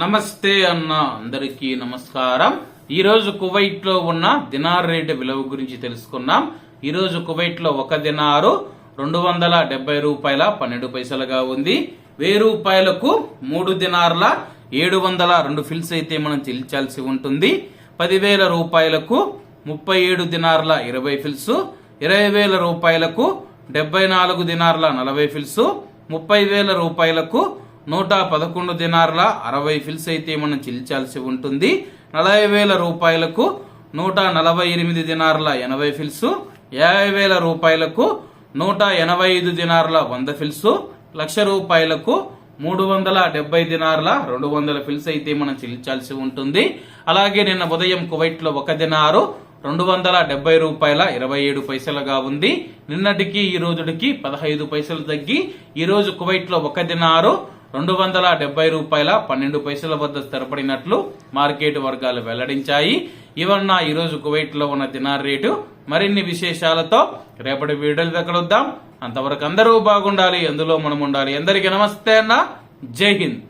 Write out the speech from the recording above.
నమస్తే అన్న అందరికీ నమస్కారం. ఈ రోజు కువైట్లో ఉన్న దినార్ రేటు విలువ గురించి తెలుసుకున్నాం ఈ రోజు కువైట్లో ఒక దినారు రెండు వందల డెబ్బై రూపాయల పన్నెండు పైసలుగా ఉంది. వెయ్యి రూపాయలకు మూడు దినార్ల ఏడు వందల రెండు ఫిల్స్ అయితే మనం చెల్లించాల్సి ఉంటుంది. పదివేల రూపాయలకు ముప్పై ఏడు దినార్ల ఇరవై ఫిల్స్ ఇరవై వేల రూపాయలకు డెబ్బై నాలుగు దినార్ల నలభై ఫిల్స్ ముప్పై వేల రూపాయలకు నూట పదకొండు దినార్ల అరవై ఫిల్స్ అయితే మనం చెల్లించాల్సి ఉంటుంది. నలభై వేల రూపాయలకు నూట నలభై ఎనిమిది దినార్ల ఎనభై ఫిల్స్ యాభై వేల రూపాయలకు నూట ఎనభై ఐదు దినార్ల వంద ఫిల్స్ లక్ష రూపాయలకు మూడు వందల డెబ్బై దినార్ల రెండు వందల ఫిల్స్ అయితే మనం చెల్లించాల్సి ఉంటుంది. అలాగే నిన్న ఉదయం కువైట్లో ఒక దినారు రెండు వందల డెబ్బై రూపాయల ఇరవై ఏడు పైసలుగా ఉంది. నిన్నటికి ఈ రోజుకి పదహైదు పైసలు తగ్గి ఈరోజు కువైట్లో ఒక దినారు రెండు వందల డెబ్బై రూపాయల పన్నెండు పైసల వద్ద స్థిరపడినట్లు మార్కెట్ వర్గాలు వెల్లడించాయి. ఇవన్న ఈ రోజు కువైట్లో ఉన్న దినార్ రేటు. మరిన్ని విశేషాలతో రేపటి వీడియోలు కలుద్దాం అంతవరకు అందరూ బాగుండాలి. అందులో మనం ఉండాలి అందరికీ నమస్తే అన్న. జై హింద్.